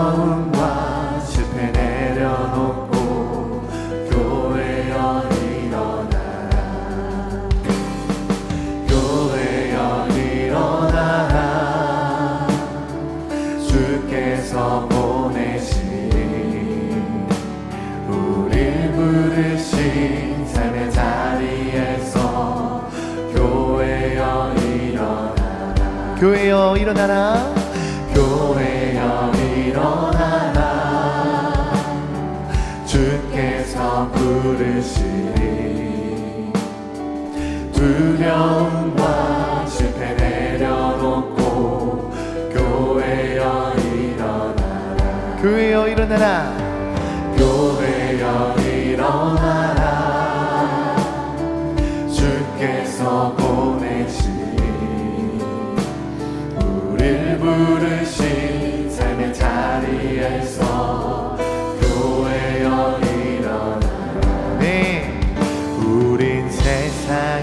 두려움과 실패 내려놓고 교회여 일어나라 교회여 일어나라 주께서 보내시니 우릴 부르신 삶의 자리에서 교회여 일어나라. 교회여 일어나라 주께서 부르시니 두려움과 실패 내려놓고 교회여 일어나라. 교회여 일어나라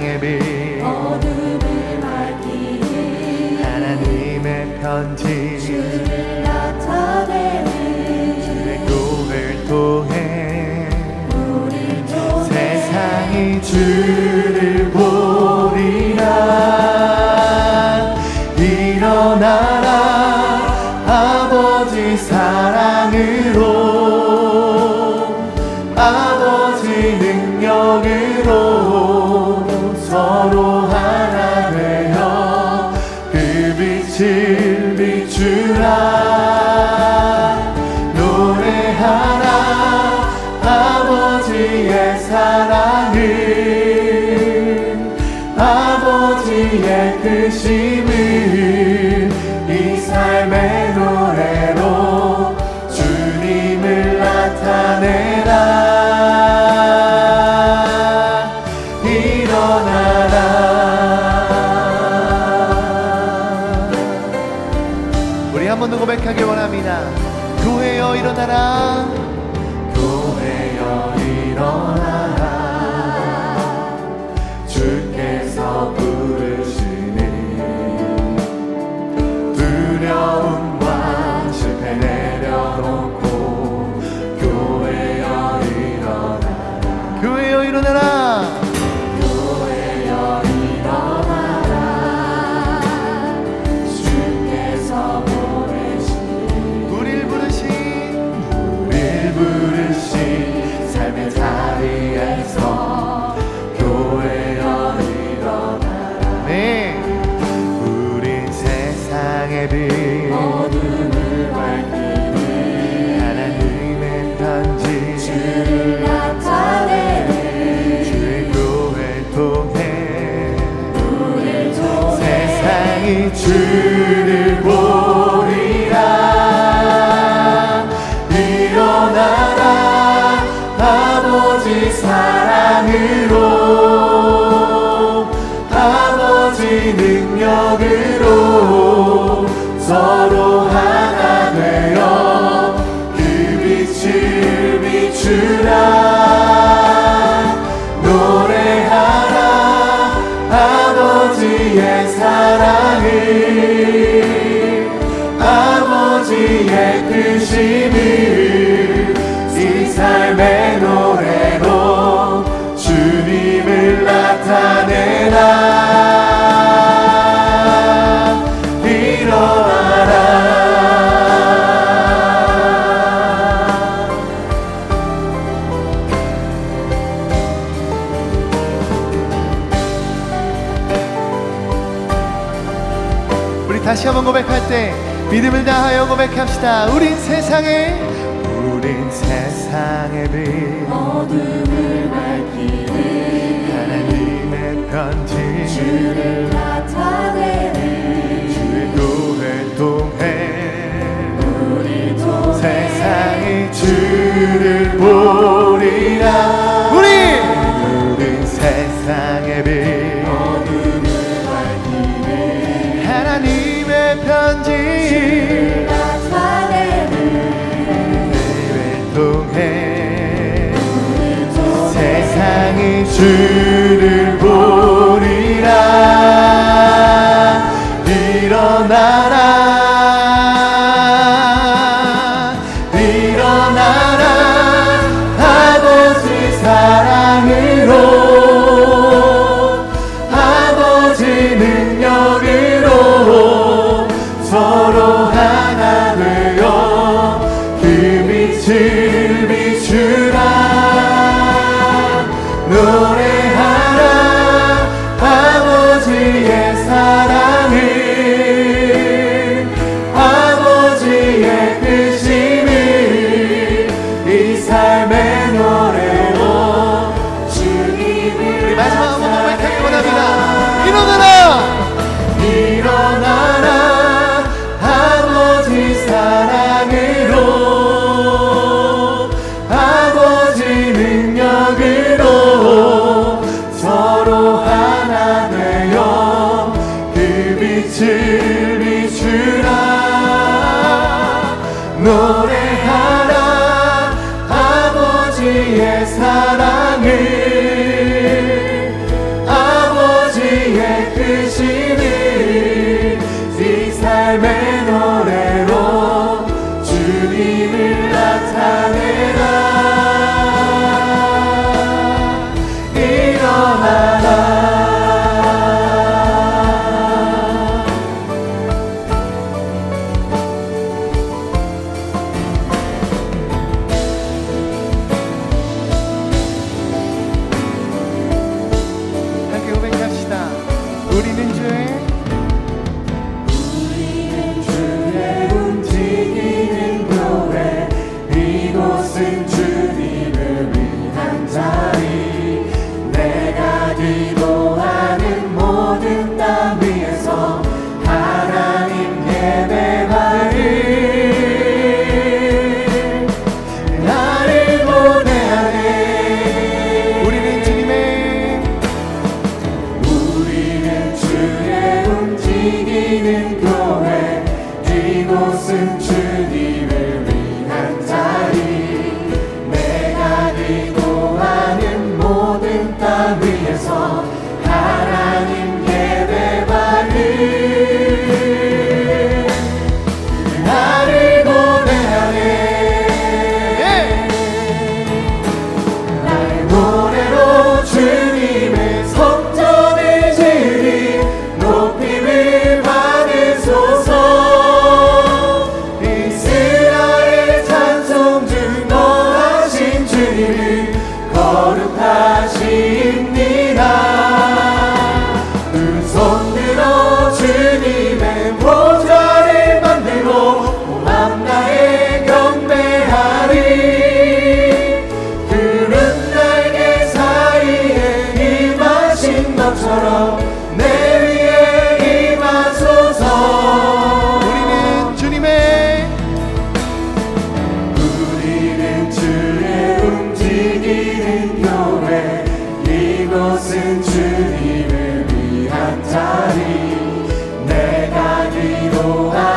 세상의 빛 어둠을 밝히는 하나님의 편지. 주를 나타내는 내 교회를 통해 우리 조 세상이 주 빛을 비추라 교회여 일어나라. 교회여 일어나 자리에서 다시 한번 고백할 때 믿음을 다하여 고백합시다. 우린 세상에 우린 세상의 빛 어둠을 밝히는 하나님의 편지 주를 나타내는 주의 교회 통해 우리 조 세상이 주 주를 삶의 기도하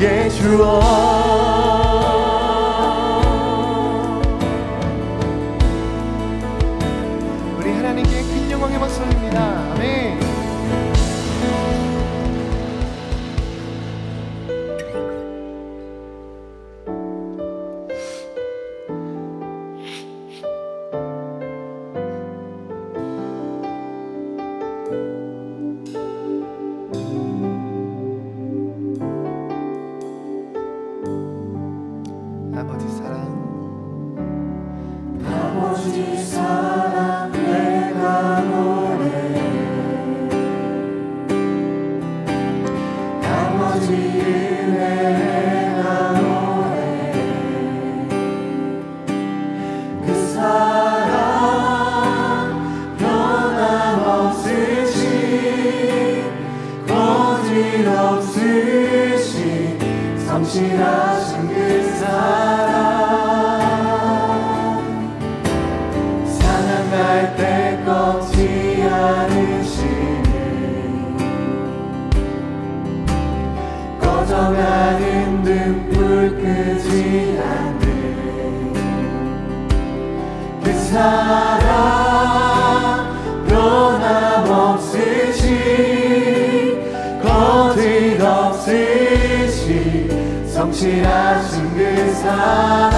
예수 없 do something. 신하신 그 사랑.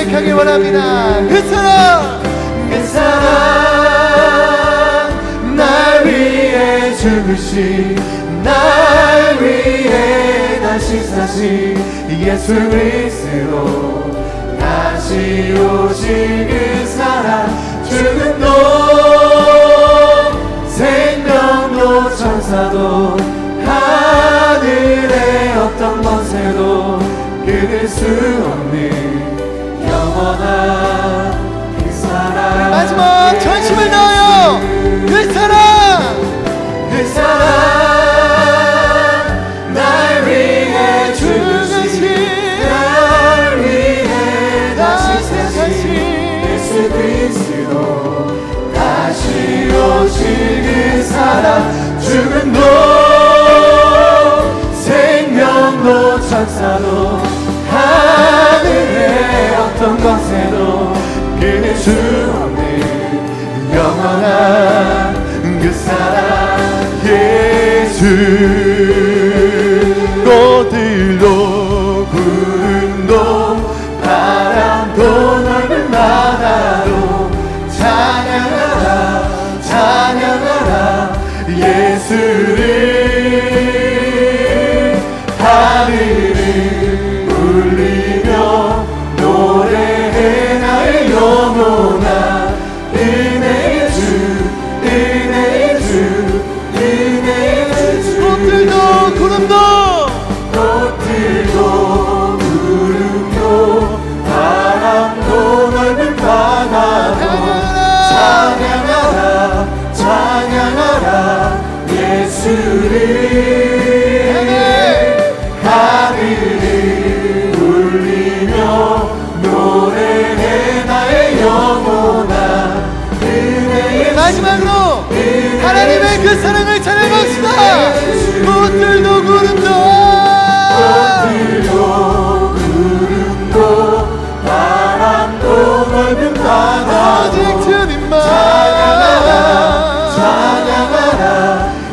고백하길 원합니다. 그 사랑, 그 사랑, 날 위해 죽으신, 날 위해 다시 사신 예수 그리스도 다시 오신 그 사랑, 죽음도 생명도 천사도 하늘의 어떤 권세도 그릴 수 없는 사랑을 넣어요. 그 사랑 그 사랑 날 위해 죽으신 날 위해 다시 세신 예수 그리스도 다시 오신 그 사랑. 죽음도 생명도 천사도 하늘의 어떤 것. 그 사랑 예수.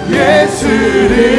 예수를